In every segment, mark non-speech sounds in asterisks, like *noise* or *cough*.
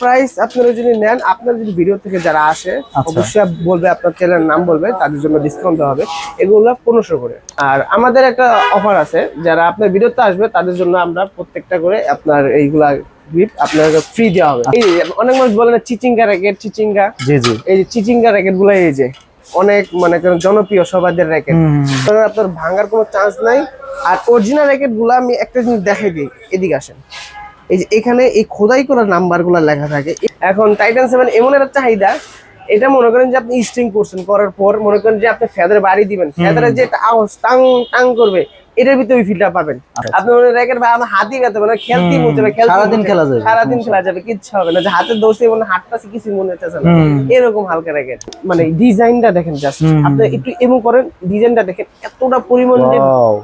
Price আপনারা যদি নেন আপনার যদি ভিডিও থেকে যারা আসে আচ্ছা। অবশ্যই বলবে আপনার চ্যানেলের নাম বলবে তাদের জন্য ডিসকাউন্ট দেওয়া হবে। এগুলো পনেরোশো করে। আর আমাদের একটা অফার আছে যারা আপনার ভিডিওতে আসবে তাদের জন্য আমরা প্রত্যেকটা করে আপনার এইগুলা গিফট আপনাকে ফ্রি দেওয়া হবে। এই অনেক মানুষ বলে না চিচিঙ্গা র্যাকেট চিচিঙ্গা। জি জি। এই যে চিচিঙ্গা র্যাকেটগুলো এই যে অনেক মানে জনপ্রিয় সবাইদের র্যাকেট আপনার ভাঙার কোনো চান্স নাই। আর অরিজিনাল র্যাকেটগুলো আমি একটা জিনিস দেখাই দিই এদিকে আসেন। এই যে এখানে এই খোদাই করা নাম্বারগুলো লেখা থাকে। এখন টাইটান সেভেন এমন একটা চাহিদা এটা মনে করেন যে আপনি স্ট্রিং করছেন করার পর মনে করেন যে আপনি ফেদারে বাড়ি দিবেন। ফেদারে যে আওয়াজ টাং টাং করবে এটার ভিতরে ওই ফিলটা পাবেন। আপনি মনে র্যাকেট ভাই আমার হাতই ব্যথা মানে খেলতেই মনে হবে খেলতেই সারাদিন খেলা যাবে। সারাদিন খেলা যাবে কিচ্ছু হবে না। যে হাতের দোষে মনে হাতটা কিছু মনে হচ্ছে না। এরকম হালকা র্যাকেট মানে ডিজাইনটা দেখেন জাস্ট আপনি একটু এমন করেন ডিজাইনটা দেখেন এতটা পরিমাণ যে Wow,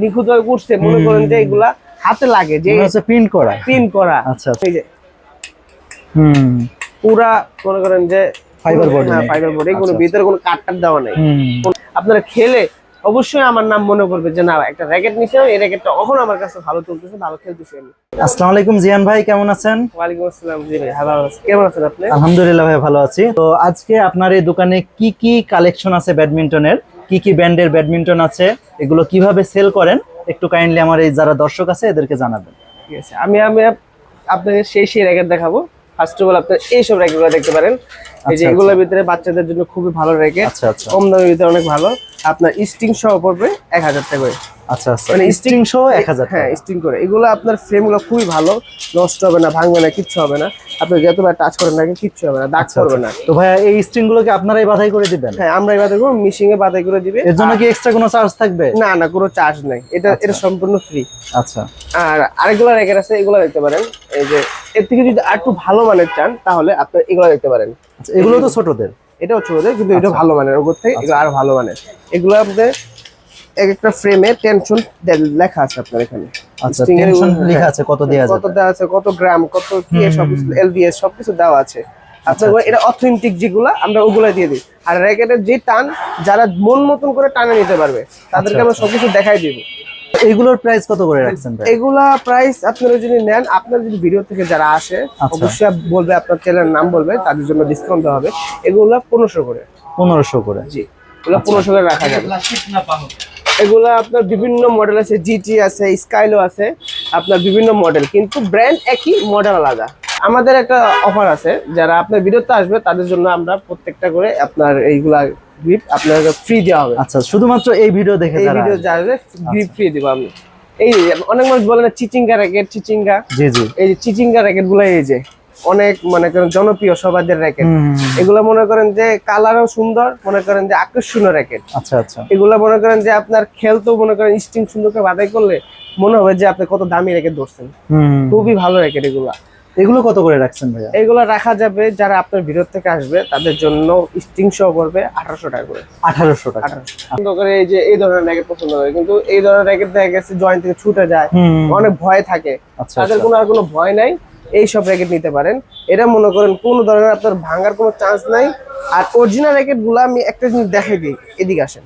নিখুঁত ভাবে করছে মনে করেন যে এগুলা হাতে লাগে যে হচ্ছে প্রিন্ট করা। প্রিন্ট করা। আচ্ছা আচ্ছা। এই যে। হুম। পুরা মনে করেন যে Fiber board নেই। ফাইবার বোর্ড কোনো ভিতরে কোনো কাটটার দেওয়া নেই। আপনারা খেলে অবশ্যই আমার নাম মনে করবে যে না একটা র্যাকেট নিছে এই র্যাকেটটা এখন আমার কাছে ভালো চলতেছে ভালো খেলতেছি আমি। আসসালামু আলাইকুম জিয়ান ভাই কেমন আছেন? ওয়ালাইকুম আসসালাম জি ভাই ভালো আছি। কেমন আছেন আপনি? আলহামদুলিল্লাহ ভাই ভালো আছি। তো আজকে আপনার এই দোকানে কি কি কালেকশন আছে ব্যাডমিন্টনের? কি কি ব্র্যান্ডের ব্যাডমিন্টন আছে? এগুলো কীভাবে সেল করেন? একটু কাইন্ডলি আমার এই যারা দর্শক আছে এদেরকে জানাবেন। ঠিক আছে আমি আমি আপ- আপনাকে সেই সেই র্যাকেট দেখাবো। ফার্স্ট অফ অল আপনি এইসব র্যাকেটগুলো দেখতে পারেন। এই যে আচ্ছা, এগুলোর ভিতরে বাচ্চাদের জন্য খুবই ভালো র্যাকেট আচ্ছা আচ্ছা। কম দামের ভিতরে অনেক ভালো। আপনার স্টিং সহ পড়বে এক হাজার টাকা করে। আচ্ছা আচ্ছা। মানে স্ট্রিং সহ এক হাজার হ্যাঁ স্টিং করে। এগুলো আপনার ফ্রেমগুলো খুবই ভালো নষ্ট হবে না ভাঙবে না কিচ্ছু হবে না। আপনি যতবার টাচ করেন না কিচ্ছু হবে না দাগ আচ্ছা, করবে না। তো ভাইয়া এই স্ট্রিং গুলোকে আপনারাই বাধাই করে দিবেন? হ্যাঁ আমরা এবার দেখব মিশিং এ করে দিবে। এর জন্য কি এক্সট্রা কোনো চার্জ থাকবে? না না কোনো চার্জ নাই। এটা এটা সম্পূর্ণ ফ্রি আচ্ছা। আর আরেকগুলো আছে এগুলো দেখতে পারেন। এই যে এর থেকে যদি আর একটু ভালো মানের চান তাহলে আপনার এগুলো দেখতে পারেন। আচ্ছা এগুলো তো ছোটদের। এটাও ছোটদের কিন্তু আচ্ছা। এটা ভালো মানের ওপর থেকে এগুলো আরও ভালো মানের। এগুলো আপনাদের এক একটা ফ্রেমে টেনশন লেখা আছে আপনার এখানে। আচ্ছা টেনশন লেখা। আছে। কত দেওয়া কত যাবে? দেওয়া আছে কত গ্রাম কত কি সবকিছু এলবিএস সবকিছু দেওয়া আছে। আপনার এটা অথেন্টিক যেগুলো আমরা ওগুলো দিয়ে দিই। আর র্যাকেটের যে টান যারা মন মতন করে টানে নিতে পারবে তাদেরকে আমরা সবকিছু দেখাই দিব। এইগুলোর প্রাইস কত করে রাখছেন ভাই? এগুলা প্রাইস আপনারা যদি নেন আপনার যদি ভিডিও থেকে যারা আসে আচ্ছা। অবশ্যই বলবে আপনার চ্যানেলের নাম বলবে তাদের জন্য ডিসকাউন্ট দেওয়া হবে। এগুলা পনেরোশো করে। পনেরোশো করে। জি এগুলো পনেরোশো করে রাখা যাবে। এগুলো আপনার বিভিন্ন মডেল আছে জিটি আছে স্কাইলো আছে আপনার বিভিন্ন মডেল কিন্তু ব্র্যান্ড একই মডেল আলাদা। আমাদের একটা অফার আছে যারা আপনার ভিডিওতে আসবে তাদের জন্য আমরা প্রত্যেকটা করে আপনার এইগুলা গিফট আপনার ফ্রি দেওয়া হবে। আচ্ছা শুধুমাত্র এই ভিডিও দেখে এই ভিডিও। যাবে গিফট ফ্রি দেবো আমি। এই অনেক মানুষ বলে না চিচিঙ্গা র্যাকেট চিচিঙ্গা। জি জি। এই যে চিচিঙ্গা র্যাকেটগুলো এই যে। অনেক মনে করেন জনপ্রিয় সবাইদের র্যাকেট এগুলো মনে করেন যে কালারও সুন্দর মনে করেন যে আকর্ষণীয় র্যাকেট আচ্ছা আচ্ছা। এগুলো মনে করেন যে আপনার খেলতেও মনে করেন স্টিং সুন্দর করে বাদাই করলে মনে হবে যে আপনি কত দামি র্যাকেট ধরছেন। খুবই ভালো র্যাকেট এগুলা। এগুলো কত করে রাখছেন ভাইয়া? এগুলো রাখা যাবে যারা আপনার ভিডিও থেকে আসবে তাদের জন্য স্টিং সহ পড়বে আঠারোশো টাকা করে। আঠারোশো টাকা। পছন্দ করে এই যে এই ধরনের র্যাকেট পছন্দ করে। কিন্তু এই ধরনের র্যাকেট দেখা গেছে জয়েন্ট থেকে ছুটে যায়। অনেক ভয় থাকে। আচ্ছা তাদের আচ্ছা। কোনো আর কোনো ভয় নাই। এই সব র্যাকেট নিতে পারেন। এটা মনে করেন কোনো ধরনের আপনার ভাঙার কোনো চান্স নাই। আর অরিজিনাল র্যাকেটগুলো আমি একটা জিনিস দেখাই দিই এদিকে আসেন।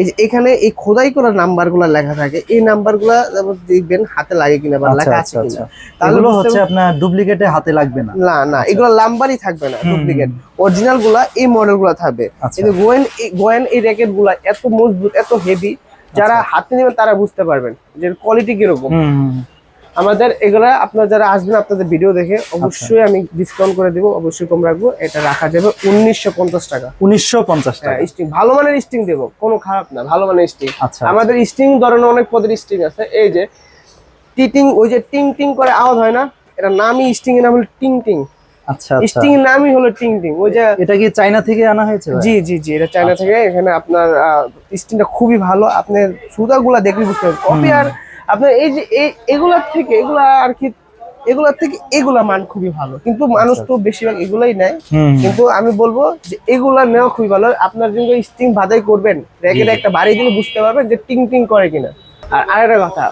এই যে এখানে এই খোদাই করা নাম্বারগুলা লেখা থাকে এই নাম্বারগুলা যেমন দেখবেন হাতে লাগে কিনা বা আচ্ছা লেখা আচ্ছা আছে কিনা। আচ্ছা। তাহলে হচ্ছে আপনার ডুপ্লিকেটে হাতে লাগবে না। না না এগুলো লাম্বারই থাকবে না ডুপ্লিকেট অরিজিনালগুলা এই মডেলগুলা থাকবে। আচ্ছা। কিন্তু গোয়েন গোয়েন এই র্যাকেটগুলা এত মজবুত এত হেভি যারা হাতে নেবেন তারা বুঝতে পারবেন যে কোয়ালিটি কীরকম। আমাদের এগুলা আপনারা যারা আসবেন আপনাদের ভিডিও দেখে আচ্ছা। অবশ্যই আমি ডিসকাউন্ট করে দিব অবশ্যই কম রাখব। এটা রাখা যাবে উনিশশো পঞ্চাশ টাকা। উনিশশো পঞ্চাশ হ্যাঁ টাকা। স্টিং ভালো মানের স্টিং দেবো কোনো খারাপ না ভালো মানের স্টিং আচ্ছা আমাদের স্টিং ধরনের অনেক পদের স্টিং আছে এই যে টিটিং ওই যে টিং টিং করে আওয়াজ হয় না এটা নামই স্টিং এর নাম হলো টিং টিং। আচ্ছা আচ্ছা। স্টিং এর নামই হলো টিং টিং ওই যে এটা কি চাইনা থেকে আনা হয়েছে জি জি জি এটা চায়না থেকে এখানে আপনার স্টিংটা খুবই ভালো আপনার সুতাগুলা দেখলে বুঝতে পারবেন। কপি আর আপনার এই যে এগুলার থেকে এগুলা আর কি এগুলার থেকে এগুলা মান খুবই ভালো। কিন্তু মানুষ তো বেশিরভাগ এগুলাই নেয়। কিন্তু আমি বলব যে এগুলা নেওয়া খুবই ভালো। আপনার যদি স্টিং বাদাই করবেন র্যাকেটে একটা বাড়ি দিলে বুঝতে পারবেন যে টিং টিং করে কিনা। আর আরেকটা কথা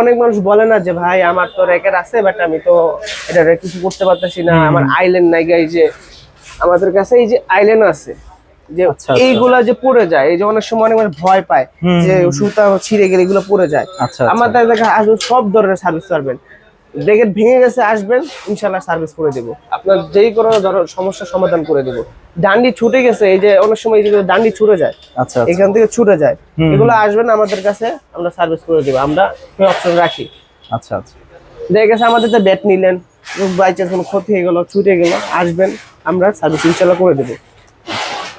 অনেক মানুষ বলে না যে ভাই আমার তো র্যাকেট আছে বাট আমি তো এটা কিছু করতে পারতেছি না। আমার আইল্যান্ড নাই এই যে আমাদের কাছে এই যে আইল্যান্ড আছে। যে আচ্ছা, আচ্ছা। এইগুলা যে পড়ে যায় এই যে অনেক সময় অনেক ভয় পায় যে সুতা ছিঁড়ে গেলে এগুলো পড়ে যায়। আমাদের দেখা আসলে সব ধরনের সার্ভিস পারবেন। ব্রেকেট ভেঙে গেছে আসবেন ইনশাল্লাহ সার্ভিস করে দেবো। আপনার যেই কোনো সমস্যার সমাধান করে দেবো। ডান্ডি ছুটে গেছে এই যে অনেক সময় যেগুলো ডান্ডি ছুটে যায় আচ্ছা আচ্ছা। এখান থেকে ছুটে যায়। এগুলো আসবেন আমাদের কাছে আমরা সার্ভিস করে দেবো। আমরা অপশন রাখি। আচ্ছা আচ্ছা। দেখা গেছে আমাদের ব্যাট নিলেন। বাই চান্স কোনো ক্ষতি হয়ে গেল ছুটে গেল আসবেন আমরা সার্ভিস ইনশাল্লাহ করে দেবো।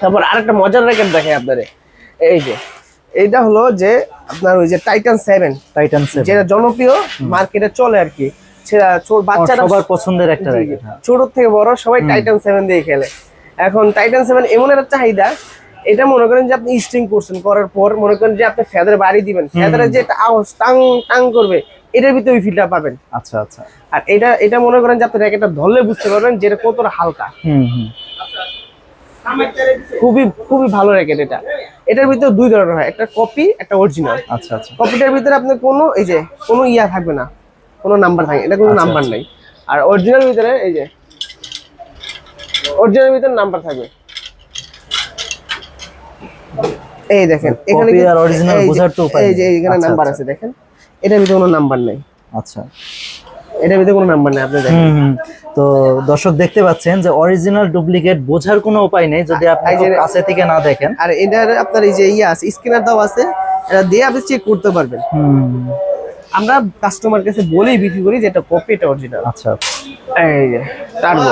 তারপর আরেকটা মজার র্যাকেট দেখে আপনারে। এই যে এইটা হলো যে আপনার ওই যে টাইটান সেভেন টাইটান সেভেন যেটা জনপ্রিয় মার্কেটে চলে আর কি। বাচ্চারা সবার পছন্দের একটা। র্যাকেট ছোট থেকে বড় সবাই টাইটান সেভেন দিয়ে খেলে। এখন টাইটান সেভেন এমন একটা চাহিদা এটা মনে করেন যে আপনি স্ট্রিং করছেন করার পর মনে করেন যে আপনি ফেদারে বাড়ি দিবেন। ফেদারে যে একটা আওয়াজ টাং টাং করবে এটার ভিতরে ওই ফিলটা পাবেন। আচ্ছা আচ্ছা। আর এটা এটা মনে করেন যে আপনি র্যাকেটটা ধরলে বুঝতে পারবেন যে এটা কতটা হালকা। হুম হুম। খুবই খুবই ভালো র্যাকেট এটা। এটার ভিতরে দুই ধরনের হয় একটা কপি একটা অরিজিনাল আচ্ছা আচ্ছা। কপিটার ভিতরে আপনার কোনো এই যে কোনো ইয়া থাকবে না কোনো নাম্বার থাকবে এটা কোনো আচ্ছা, নাম্বার আচ্ছা। নাই। আর অরিজিনাল ভিতরে এই যে অরিজিনাল ভিতরে নাম্বার থাকবে। এই দেখেন এখানে এই যে- বোঝার তো উপায় এই যে এখানে আচ্ছা, নাম্বার আচ্ছা। আছে দেখেন। এটার ভিতরে কোনো নাম্বার নাই। আচ্ছা। এটার ভিতরে কোনো নাম্বার নেই আপনি দেখেন। তো দর্শক দেখতে পাচ্ছেন যে অরিজিনাল ডুপ্লিকেট বোঝার কোনো উপায় নেই যদি আপনি কাছে থেকে না দেখেন। আর এটার আপনার এই যে ইয়ে আছে স্ক্যানার দাও আছে এটা দিয়ে আপনি চেক করতে পারবেন। হুম। আমরা কাস্টমার কাছে বলেই বিক্রি করি যে এটা কপি এটা অরিজিনাল আচ্ছা। এই যে টার্বো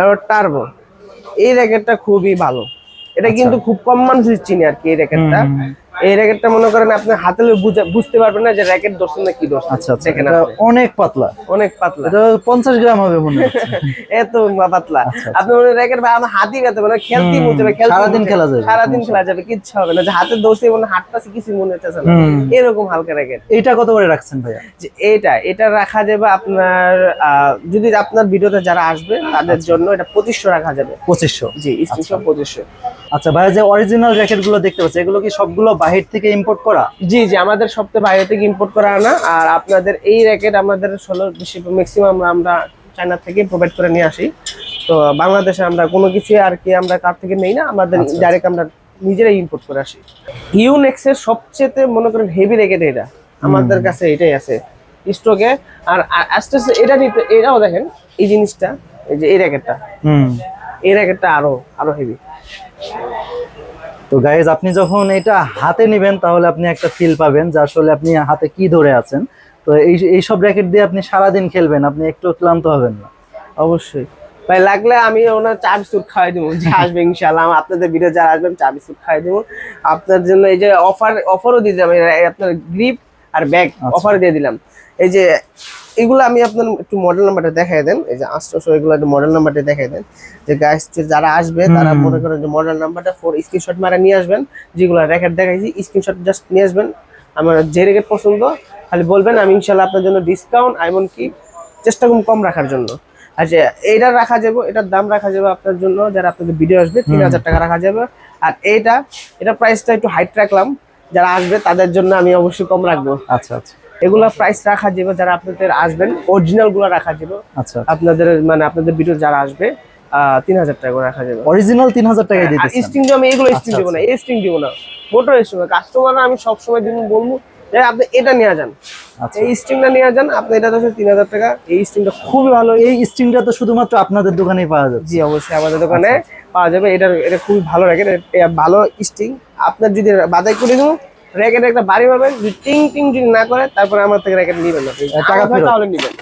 এবার টার্বো এই র্যাকেটটা খুবই ভালো। এটা কিন্তু খুব কম মানুষ চিনি আর কি এই র্যাকেটটা আচ্ছা। এই র্যাকেটটা মনে করেন আপনি হাতে বুঝতে পারবেন না যে র্যাকেট ধরছেন না কি ধরছেন। আচ্ছা আচ্ছা এটা অনেক পাতলা। অনেক পাতলা। এটা পঞ্চাশ গ্রাম হবে মনে হচ্ছে। *laughs* এত পাতলা। আচ্ছা, আপনি মনে র্যাকেট ভাই আমার হাতই ব্যথা মানে খেলতেই মনে হবে খেলতেই সারাদিন মনে খেলা। যাবে, সারাদিন খেলা যাবে কিচ্ছু হবে না। যে হাতে দোষে মনে হাতটা কিছু মনে হচ্ছে না। এরকম হালকা র্যাকেট। এইটা কত করে রাখছেন ভাইয়া? যে এটা এটা রাখা যাবে আপনার আহ, যদি আপনার ভিডিওতে যারা আসবে তাদের জন্য এটা পঁচিশশো রাখা যাবে। পঁচিশশো। জি স্ক্রিনশট পঁচিশশো। আচ্ছা ভাইয়া যে অরিজিনাল র্যাকেটগুলো দেখতে পাচ্ছি এগুলো কি সবগুলো বাহির থেকে ইম্পোর্ট করা? জি জি আমাদের সপ্তাহে বাইরে থেকে ইম্পোর্ট করা আনা আর আপনাদের এই র্যাকেট আমাদের ষোলো বেশি ম্যাক্সিমাম আমরা চায়না থেকে প্রোভাইড করে নিয়ে আসি। তো বাংলাদেশে আমরা কোনো কিছু আর কি আমরা কার থেকে নেই না আমাদের আচ্ছা, ডাইরেক্ট আমরা নিজেরাই ইম্পোর্ট করে আসি। ইউনেক্সের সবচেয়ে মনে করেন হেভি র্যাকেট এটা আমাদের কাছে এটাই আছে। স্টকে আর আস্তে আস্তে এটা নিতে এটাও দেখেন এই জিনিসটা এই যে এই র্যাকেটটা হুম। এই র্যাকেটটা আরও আরও হেভি তো গাইজ আপনি যখন এটা হাতে নেবেন, তাহলে আপনি একটা ফিল পাবেন যে আসলে আপনি হাতে কি ধরে আছেন। তো এই এই সব র্যাকেট দিয়ে আপনি সারাদিন খেলবেন, আপনি একটু ক্লান্ত হবেন না। অবশ্যই। ভাই, লাগলে আমি ওনার চা বিস্কুট খাওয়াই দেবো, যে আসবে ইনশাল্লাহ আপনাদের ভিডিও যারা আসবেন চা বিস্কুট খাওয়াই দেবো। আপনার জন্য এই যে অফার অফারও দিয়ে এই আপনার গ্রিপ আর ব্যাগ অফার দিয়ে দিলাম। এই যে এগুলো আমি আপনার একটু মডেল নাম্বারটা দেখাই দেন। এই যে আটশোশো এগুলো একটু মডেল নাম্বারটা দেখাই দেন। যে গাইস যারা আসবে তারা মনে করেন যে মডেল নাম্বারটা ফোর স্ক্রিনশট মারা নিয়ে আসবেন। যেগুলো র্যাকেট দেখাইছি স্ক্রিনশট জাস্ট নিয়ে আসবেন। আমার যে র্যাকেট পছন্দ খালি বলবেন আমি ইনশাল্লাহ আপনার জন্য ডিসকাউন্ট এমনকি চেষ্টা করুন কম রাখার জন্য। আচ্ছা এইটা রাখা যাবে এটার দাম রাখা যাবে আপনার জন্য। যারা আপনাদের ভিডিও আসবে তিন হাজার টাকা রাখা যাবে। আর এইটা এটা প্রাইসটা একটু হাইট রাখলাম। যারা আসবে তাদের জন্য আমি অবশ্যই কম রাখব। আচ্ছা আচ্ছা। এগুলা প্রাইস রাখা যাবে যারা আপনাদের আসবেন অরিজিনালগুলো রাখা যাবে। আচ্ছা আপনাদের মানে আপনাদের ভিডিও যারা আসবে তিন হাজার টাকা করে রাখা যাবে। অরিজিনাল তিন হাজার টাকায় দিতে স্টিং আমি এগুলো স্টিং আচ্ছা, দিব না স্টিং দিব না। মোটর স্টিং কাস্টমার আমি সবসময় দিন বলব আপনি এটা নিয়ে যান। আচ্ছা। এই স্টিংটা নিয়ে যান আপনি এটা হচ্ছে তিন হাজার টাকা। এই স্টিংটা খুবই ভালো। এই স্ট্রিংটা তো শুধুমাত্র আপনাদের দোকানেই পাওয়া যাচ্ছে। জি অবশ্যই আমাদের দোকানে পাওয়া যাবে। এটা এটা খুবই ভালো র্যাকেট। এটা ভালো স্টিং আপনার যদি বাদাই করে দেবো র্যাকেট একটা বাড়ি পাবেন। যদি টিং টিং যদি না করে তারপরে আমার থেকে র্যাকেট নেবেন না। টাকা ফেরত। তাহলে নেবেন।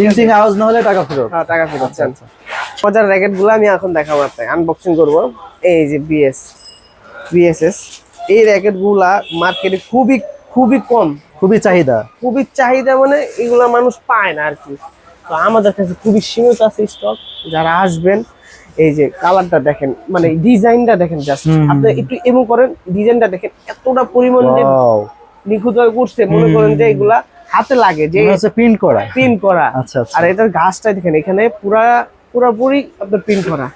ইঞ্চিং আওয়াজ না হলে টাকা ফেরত। হ্যাঁ টাকা ফেরত চান মজার র্যাকেটগুলো আমি এখন দেখাবো আপনাকে। আনবক্সিং করব। এই যে বিএস বিএসএস এই র্যাকেটগুলা মার্কেটে খুবই খুবই কম। খুবই চাহিদা। খুবই চাহিদা মানে এগুলা মানুষ পায় না আর কি তো আমাদের কাছে খুবই সীমিত আছে স্টক যারা আসবেন এই যে কালারটা দেখেন মানে ডিজাইনটা দেখেন জাস্ট আপনি একটু এমন করেন ডিজাইনটা দেখেন এতটা পরিমাণ হয়ে করছে মনে করেন যে এগুলা হাতে লাগে যে হচ্ছে প্রিন্ট করা। প্রিন্ট করা। আচ্ছা আচ্ছা। আর এটার গাছটা দেখেন এখানে পুরা পুরাপুরি আপনার প্রিন্ট করা।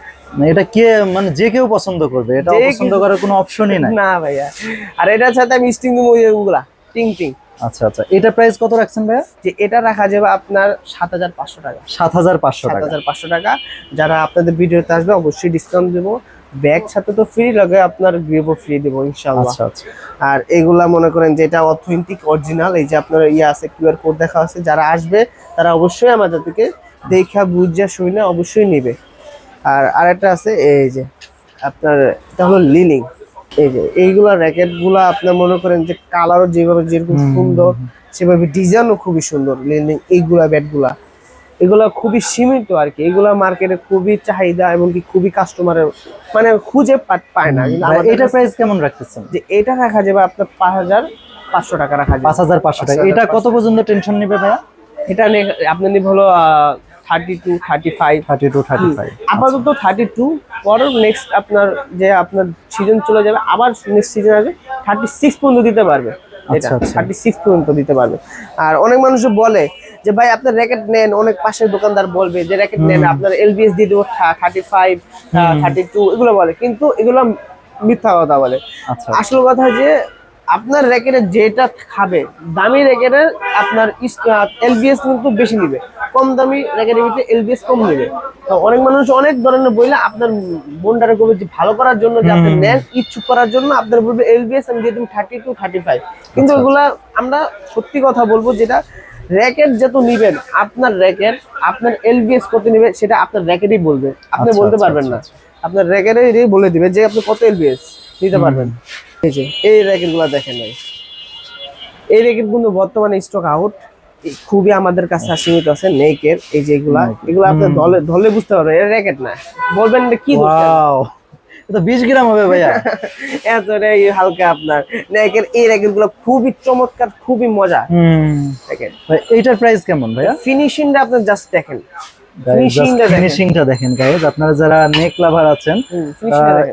এটা কে মানে যে কেউ পছন্দ করবে এটা পছন্দ করার কোনো অপশনই নাই। না ভাইয়া। আর এটার সাথে আমি স্টিং দিব ওগুলা টিং টিং। আচ্ছা আচ্ছা এটা প্রাইস কত রাখছেন ভাইয়া? যে এটা রাখা যাবে আপনার সাত হাজার পাঁচশো টাকা। সাত হাজার পাঁচশো সাত টাকা হাজার পাঁচশো টাকা। যারা আপনাদের ভিডিওতে আসবে অবশ্যই ডিসকাউন্ট দেবো। ব্যাগ সাথে তো ফ্রি লাগে আপনার গ্রিপও ফ্রি দেবো ইনশাআল্লাহ। আচ্ছা আচ্ছা। আর এগুলা মনে করেন যেটা অথেন্টিক অরিজিনাল এই যে আপনার ইয়ে আছে কিউআর কোড দেখা আছে যারা আসবে তারা অবশ্যই আমাদের থেকে দেখা বুঝা শুনে অবশ্যই নেবে। আর আরেকটা আছে এই যে আপনার এটা হলো লিনিং এই যে এইগুলা র্যাকেটগুলা আপনার মনে করেন যে কালারও যেভাবে যেরকম সুন্দর সেভাবে ডিজাইনও খুবই সুন্দর লিনিং এইগুলা ব্যাটগুলা এগুলা খুবই সীমিত আর কি। এগুলা মার্কেটে খুবই চাহিদা এমনকি খুবই কাস্টমারের মানে খুঁজে পায় না। এটার কাছে- প্রাইস কেমন রাখতেছেন? যে এটা রাখা যাবে আপনার পাঁচ হাজার পাঁচশো টাকা রাখা যাবে। পাঁচ হাজার পাঁচশো টাকা। এটা কত পর্যন্ত টেনশন নেবে ভাইয়া? এটা নে- আপনার নিব হলো thirty two thirty five thirty two thirty five আপাতত থার্টি টু পর নেক্সট আপনার যে আপনার সিজন চলে যাবে আবার নেক্সট সিজন আসবে থার্টি সিক্স পর্যন্ত দিতে পারবে। এটা আচ্ছা, আচ্ছা। থার্টি সিক্স পর্যন্ত দিতে পারবে। আর অনেক মানুষ বলে যে ভাই আপনার র্যাকেট নেন। অনেক পাশের দোকানদার বলবে যে র্যাকেট নেন আপনার এলবিএস দিয়ে দেবো থার্টি ফাইভ থার্টি টু এগুলো বলে। কিন্তু এগুলো মিথ্যা কথা বলে। আচ্ছা। আসল কথা যে আপনার র্যাকেটে যেটা খাবে দামি র্যাকেটে আপনার এলবিএস কিন্তু বেশি নিবে। কম দামি র্যাকেটের ভিতরে এলবিএস কম নিবে। তো অনেক মানুষ অনেক ধরনের বইলে আপনার বোনটারে করবে যে ভালো করার জন্য যে আপনি নেন ইচ্ছুক করার জন্য আপনার বলবে এলবিএস আমি দিয়ে দেবো থার্টি টু থার্টি ফাইভ কিন্তু এগুলা আমরা সত্যি কথা বলব যেটা র্যাকেট যত নিবেন আপনার র্যাকেট আপনার এলবিএস কত নিবে সেটা আপনার র্যাকেটই বলবে। আপনি আচ্ছা, বলতে আচ্ছা, পারবেন না। আচ্ছা, আপনার র্যাকেটই বলে দিবে যে আপনি কত এলবিএস নিতে পারবেন। এই যে এই র্যাকেটগুলা দেখেন ভাই। এই র্যাকেট কিন্তু বর্তমানে স্টক আউট খুবই আমাদের কাছে সীমিত আছে নেকের এই যেগুলা এগুলো আপনি ধলে ধলে বুঝতে পারবেন এটা র্যাকেট না। বলবেন এটা কি এর? ওয়াও। এটা বিশ গ্রাম হবে ভাইয়া। *laughs* এতটাই হালকা আপনার। নেকের এই র্যাকেটগুলো খুবই চমৎকার খুবই মজা হুম। দেখেন। ভাই, এইটার প্রাইস কেমন ভাইয়া? ফিনিশিংটা আপনি জাস্ট দেখেন। ফিনিশিংটা দেখেন। গাইজ আপনারা যারা নেক লাভার আছেন।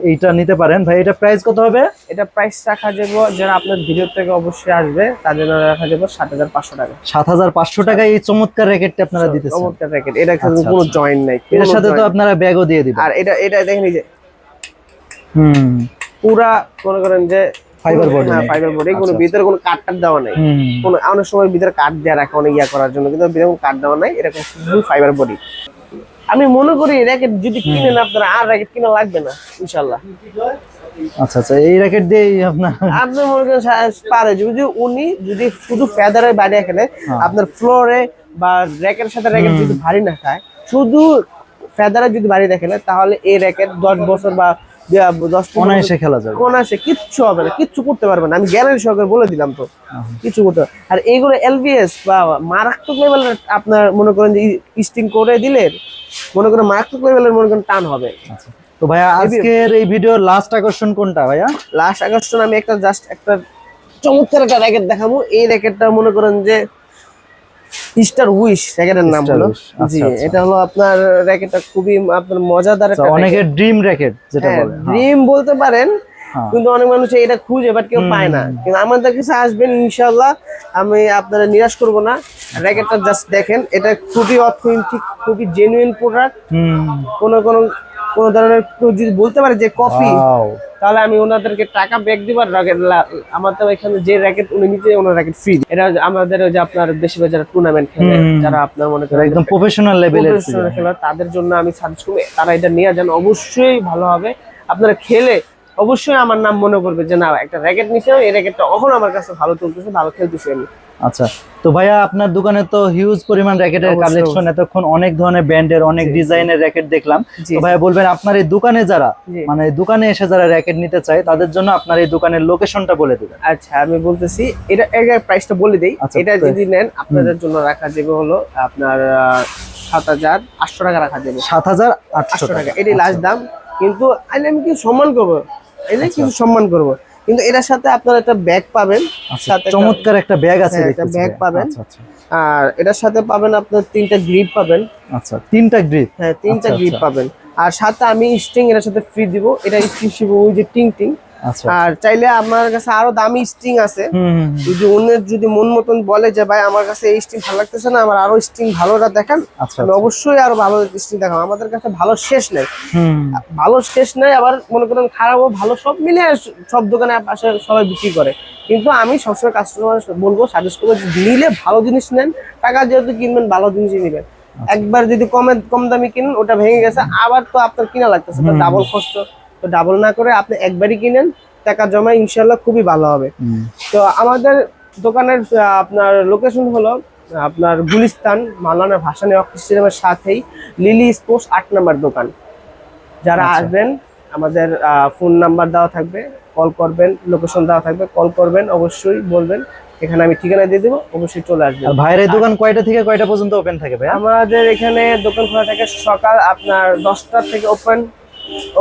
এইটা নিতে পারেন। ভাই এটা প্রাইস কত হবে? এটা প্রাইস রাখা যাবে যারা আপনার ভিডিও থেকে অবশ্যই আসবে তাদের রাখা যাবে সাত হাজার পাঁচশো টাকা। সাত হাজার পাঁচশো টাকায় এই চমৎকার র্যাকেটটা আপনারা দিতেছেন। চমৎকার র্যাকেট এটা কিন্তু আচ্ছা, কোনো আচ্ছা। জয়েন্ট নাই এটার সাথে তো আপনারা ব্যাগও দিয়ে দিবেন। আর এটা এটা দেখেন এই যে হুম। পুরা মনে করেন যে Body হ্যাঁ ফাইবার বডি কোনো আচ্ছা, ভিতরে কোনো কাট টাট দেওয়া নেই। কোনো অনেক সময় ভিতরে কাট দেওয়া রাখে অনেক ইয়া করার জন্য কিন্তু ভিতরে কোনো কাট দেওয়া নাই এরকম ফাইবার বডি আমি মনে করি র্যাকেট যদি কিনেন আপনারা আর র্যাকেট কিনা লাগবে না আচ্ছা আচ্ছা এই র্যাকেট দিয়েই আপনার আপনি মনে করেন পারে যদি উনি যদি শুধু ফেদারে বাইরে খেলে হ্যাঁ। আপনার ফ্লোরে বা র্যাকের সাথে র্যাকেট যদি ভারী না খায় শুধু ফেদারে যদি ভারী না খেলে তাহলে এই র্যাকেট দশ বছর বা দিয়া- অনায়াসে খেলা যাবে। কোন কিচ্ছু হবে না কিচ্ছু করতে পারবে না। আমি গ্যারান্টি সহকারে বলে দিলাম তো কিছু করতে আর এইগুলো এলবিএস বা মারাত্মক লেভেলের আপনার মনে করেন যে স্টিং করে দিলে মনে করেন মারাত্মক লেভেলের মনে করেন টান হবে। আচ্ছা। তো ভাইয়া আজকের এই ভিডিওর লাস্ট আকর্ষণ কোনটা ভাইয়া? লাস্ট আমি একটা জাস্ট একটা চমৎকার একটা র্যাকেট দেখাবো। এই র্যাকেটটা মনে করেন যে স্টার উইশ র্যাকেটের নাম হলো। আচ্ছা, জি আচ্ছা। এটা হলো আপনার র্যাকেটটা খুবই আপনার মজাদার আচ্ছা, একটা অনেকের ড্রিম র্যাকেট যেটা বলে হ্যাঁ। ড্রিম বলতে পারেন হ্যাঁ। কিন্তু অনেক মানুষ এটা খুঁজে বাট কেউ পায় না। কিন্তু আমাদের কাছে আসবেন ইনশাল্লাহ আমি আপনারা নিরাশ করব না। র্যাকেটটা জাস্ট দেখেন এটা খুবই অথেন্টিক খুবই জেনুইন প্রোডাক্ট কোনো কোনো কোনো ধরনের কেউ যদি বলতে পারে যে কপি তাহলে আমি ওনাদেরকে টাকা ব্যাক দিব আর র্যাকেট আমাদের এখানে যে র্যাকেট উনি নিচে ওনার র্যাকেট ফ্রি এটা আমাদের যে আপনার বেশি যারা টুর্নামেন্ট খেলে যারা আপনার মনে করেন একদম প্রফেশনাল লেভেলের প্রফেশনাল খেলোয়াড় তাদের জন্য আমি সাজেস্ট করব তারা এটা নিয়ে যান অবশ্যই ভালো হবে। আপনারা খেলে অবশ্যই আমার নাম মনে করবে যে না একটা র্যাকেট নিছে এই র্যাকেটটা এখন আমার কাছে ভালো চলতেছে ভালো খেলতেছে আমি। আচ্ছা তো ভাইয়া আপনার দোকানে তো হিউজ পরিমাণ র্যাকেটের কালেকশন এতক্ষণ অনেক ধরনের ব্র্যান্ডের অনেক ডিজাইনের র্যাকেট দেখলাম। তো ভাইয়া বলবেন আপনার এই দোকানে যারা মানে দোকানে এসে যারা র্যাকেট নিতে চায় তাদের জন্য আপনার এই দোকানের লোকেশনটা বলে দিবেন। আচ্ছা আমি বলতেছি এটা এর প্রাইসটা বলে দেই। আচ্ছা, এটা যদি নেন আপনাদের জন্য রাখা যাবে হলো আপনার সাত হাজার আটশো টাকা রাখা যাবে। সাত হাজার আটশো টাকা। এটাই লাস্ট দাম। কিন্তু আইলে আমি কি সম্মান করব। এলে আচ্ছা। কিছু সম্মান করব। কিন্তু এটার সাথে আপনারা একটা ব্যাগ পাবেন আচ্ছা, সাথে চমৎকার একটা ব্যাগ আছে হ্যাঁ, একটা ব্যাগ পাবেন। আচ্ছা আচ্ছা। আর এটার সাথে পাবেন আপনার তিনটা গ্রিপ পাবেন। আচ্ছা তিনটা গ্রিপ? হ্যাঁ তিনটা গ্রিপ। পাবেন। আর সাথে আমি স্ট্রিং এর সাথে ফ্রি দিব। এটা স্ট্রিং শিব ওই যে টিং টিং। আর চাইলে আমার কাছে আরও দামি স্ট্রিং আছে। যদি অন্যের যদি মন মতন বলে যে ভাই আমার কাছে এই স্ট্রিং ভালো লাগতেছে না আমার আরও স্ট্রিং ভালোটা দেখান আচ্ছা অবশ্যই আরও ভালো স্ট্রিং দেখাবো। আমাদের কাছে ভালো শেষ নেই। ভালো শেষ নাই আবার মনে করেন খারাপও ভালো সব মিলে সব দোকানে পাশে সবাই বিক্রি করে। কিন্তু আমি সবসময় কাস্টমার বলব সাজেস্ট করব নিলে ভালো জিনিস নেন টাকা যেহেতু কিনবেন ভালো জিনিসই নেবেন। একবার যদি কমে কম দামি কিনেন ওটা ভেঙে গেছে আবার তো আপনার কিনা লাগতেছে ডাবল খরচ। তো ডাবল না করে আপনি একবারই কিনেন টাকা জমা ইনশাল্লাহ খুবই ভালো হবে। তো আমাদের দোকানের আপনার লোকেশন হলো আপনার গুলিস্তান মাওলানা ভাসানী অফিসের সাথেই লিলি স্পোর্টস আট নম্বর দোকান। যারা আচ্ছা। আসবেন আমাদের ফোন নাম্বার দেওয়া থাকবে কল করবেন লোকেশন দেওয়া থাকবে কল করবেন অবশ্যই বলবেন। এখানে আমি ঠিকানা দিয়ে দেবো অবশ্যই চলে আসবেন। আর ভাইয়ের দোকান কয়টা থেকে কয়টা পর্যন্ত ওপেন থাকে ভাইয়া? আমাদের এখানে দোকান খোলা থাকে সকাল আপনার দশটার থেকে ওপেন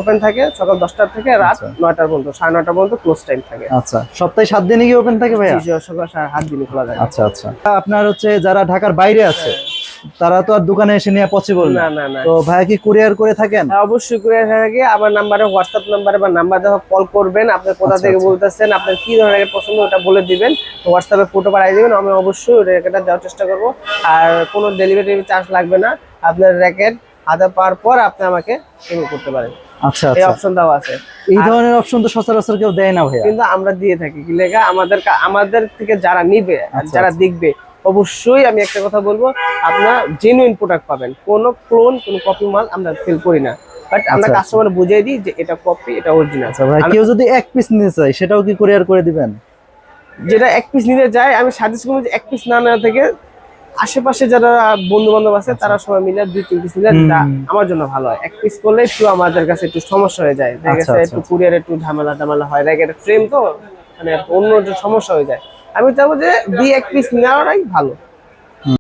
ওপেন থাকে সকাল দশটার থেকে রাত আচ্ছা। নয়টার পর্যন্ত সাড়ে নয়টা পর্যন্ত ক্লোজ টাইম থাকে। আচ্ছা সপ্তাহে সাত দিনই কি ওপেন থাকে ভাইয়া? সকাল সাড়ে হাত দিনে খোলা থাকে। আচ্ছা আচ্ছা। আপনার হচ্ছে যারা ঢাকার বাইরে আছে তারা তো আর দোকানে এসে নেওয়া পসিবল না। না না তো ভাইয়া কি কুরিয়ার করে থাকেন? হ্যাঁ, অবশ্যই করে থাকে। আমার নাম্বারে হোয়াটসঅ্যাপ নাম্বারে বা নাম্বার দেওয়া কল করবেন। আপনি কোথা আচ্ছা, থেকে আচ্ছা। বলতেছেন আপনার কি ধরনের পছন্দ ওটা বলে দিবেন। হোয়াটসঅ্যাপে ফটো পাঠিয়ে দিবেন। আমি অবশ্যই র্যাকেটটা দেওয়ার চেষ্টা করব। আর কোনো ডেলিভারি চার্জ লাগবে না। আপনার র্যাকেট হাতে পাওয়ার পর আপনি আমাকে পেমেন্ট করতে পারেন। আচ্ছা এই আচ্ছা। অপশন আছে। এই ধরনের অপশন তো সচরাচর কেউ দেয় না ভাইয়া। কিন্তু আমরা দিয়ে থাকি। কি লেখা আমাদের আমাদের থেকে যারা নিবে আচ্ছা, যারা দেখবে অবশ্যই আমি একটা কথা বলব আপনার জেনুইন প্রোডাক্ট পাবেন। কোনো ক্লোন কোনো কপি মাল আমরা সেল করি না। বাট আমরা কাস্টমার বুঝিয়ে দিই যে এটা কপি এটা অরিজিনাল ভাই কেউ যদি এক পিস নিতে চায় সেটাও কি কুরিয়ার করে দিবেন? যেটা এক পিস নিতে যায় আমি সাজেস্ট করব যে এক পিস না নেওয়া থেকে আশেপাশে যারা বন্ধু বান্ধব আছে তারা সবাই মিলে দুই তিন পিস মিলে। আমার জন্য ভালো হয়। এক পিস করলে একটু আমাদের কাছে একটু সমস্যা হয়ে যায়। দেখা আচ্ছা, গেছে আচ্ছা, একটু কুরিয়ার একটু ঝামেলা টামেলা হয়। রেগের ফ্রেম তো মানে অন্য সমস্যা হয়ে যায়। আমি চাবো যে দুই এক পিস নেওয়াটাই ভালো।